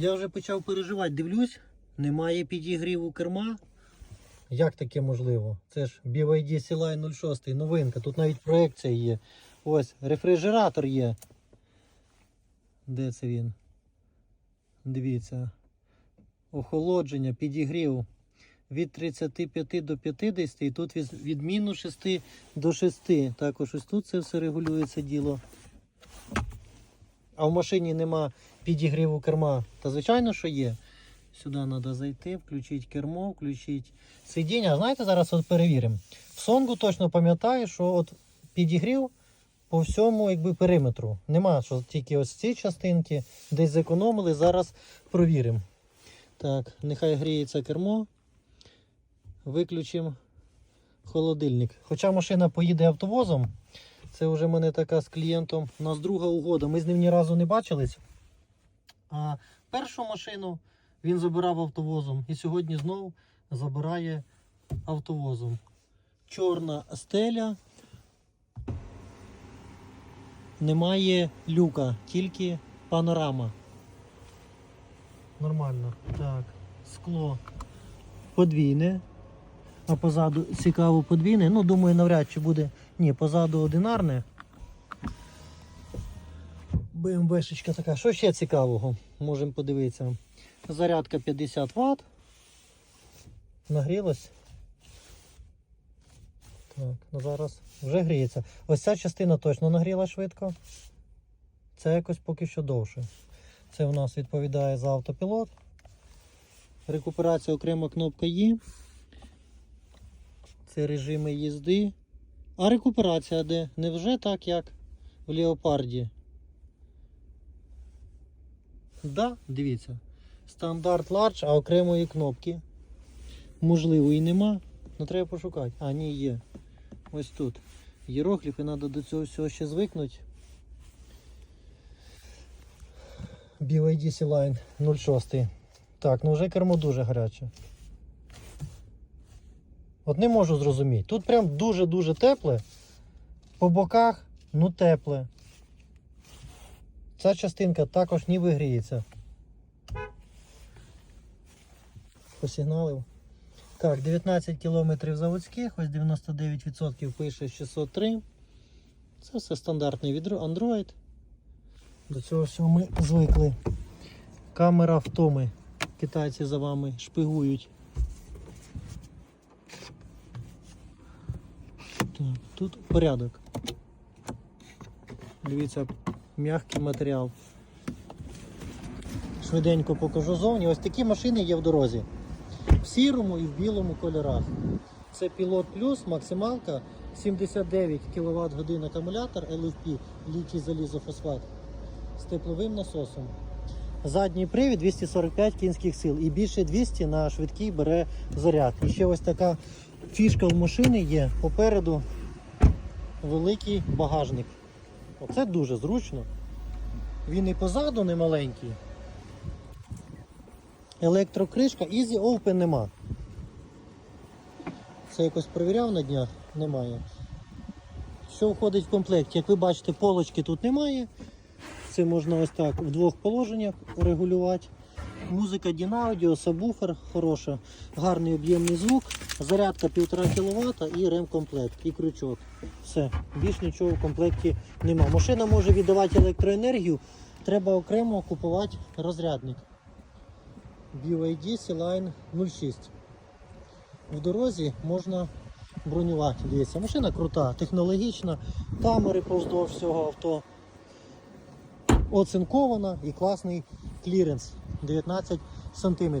Я вже почав переживати, дивлюсь, немає підігріву керма. Як таке можливо? Це ж BYD C-Line 06, новинка. Тут навіть проекція є. Ось, рефрижератор є. Де це він? Дивіться. Охолодження, підігрів від 35 до 50, і тут від, від мінус 6 до 6. Також ось тут це все регулюється діло. А в машині нема підігріву керма. Та звичайно, що є. Сюди треба зайти, включити кермо, включити сидіння. Знаєте, зараз от перевіримо. В Сонгу точно пам'ятаю, що от підігрів по всьому якби, периметру. Нема, що тільки ось ці частинки десь зекономили. Зараз провіримо. Так, нехай гріється кермо. Виключимо холодильник. Хоча машина поїде автовозом. Це вже мене така з клієнтом. У нас друга угода. Ми з ним ні разу не бачились. А першу машину він забирав автовозом. І сьогодні знову забирає автовозом. Чорна стеля. Немає люка, тільки панорама. Нормально. Так, скло подвійне. А позаду цікаво подвійне. Ну, думаю, навряд чи буде. Ні, позаду одинарне. БМВшечка така. Що ще цікавого? Можемо подивитися. Зарядка 50 Вт. Нагрілась. Так, ну зараз вже гріється. Ось ця частина точно нагріла швидко. Це якось поки що довше. Це у нас відповідає за автопілот. Рекуперація окрема кнопка Є. Це режими їзди. А рекуперація де? Невже так, як в Леопарді? Да, дивіться. Стандарт Large, а окремої кнопки. Можливо, і нема. Ну треба пошукати. А, ні, є. Ось тут. Єрогліфи, треба до цього всього ще звикнути. BYD C-Line 06. Так, ну вже кермо дуже гаряче. От не можу зрозуміти. Тут прям дуже-дуже тепле. По боках, ну тепле. Ця частинка також ніби гріється. Посигналив. Так, 19 км заводських, ось 99% пише 603. Це все стандартний Android. До цього всього ми звикли. Камера втоми. Китайці за вами шпигують. Так, тут порядок. Дивіться, м'який матеріал. Швиденько покажу зовні. Ось такі машини є в дорозі. В сірому і в білому кольорах. Це Pilot Plus, максималка, 79 кВт годин акумулятор LFP, літій залізофосфат з тепловим насосом. Задній привід 245 кінських сил і більше 200 на швидкий бере заряд. І ще ось така фішка в машини є. Попереду великий багажник. Оце дуже зручно. Він і позаду не маленький. Електрокришка, Easy Open нема. Це якось перевіряв на днях? Немає. Що входить в комплект? Як ви бачите, полочки тут немає. Це можна ось так в двох положеннях регулювати. Музика Дінаудіо, сабвуфер хороша, гарний об'ємний звук, зарядка 1,5 кВт і ремкомплект, і крючок. Все, більш нічого в комплекті нема. Машина може віддавати електроенергію, треба окремо купувати розрядник. BYD C-Line 06. В дорозі можна бронювати. Дивіться, машина крута, технологічна, камери повздовж всього авто. Оцинкована і класний кліренс 19 см.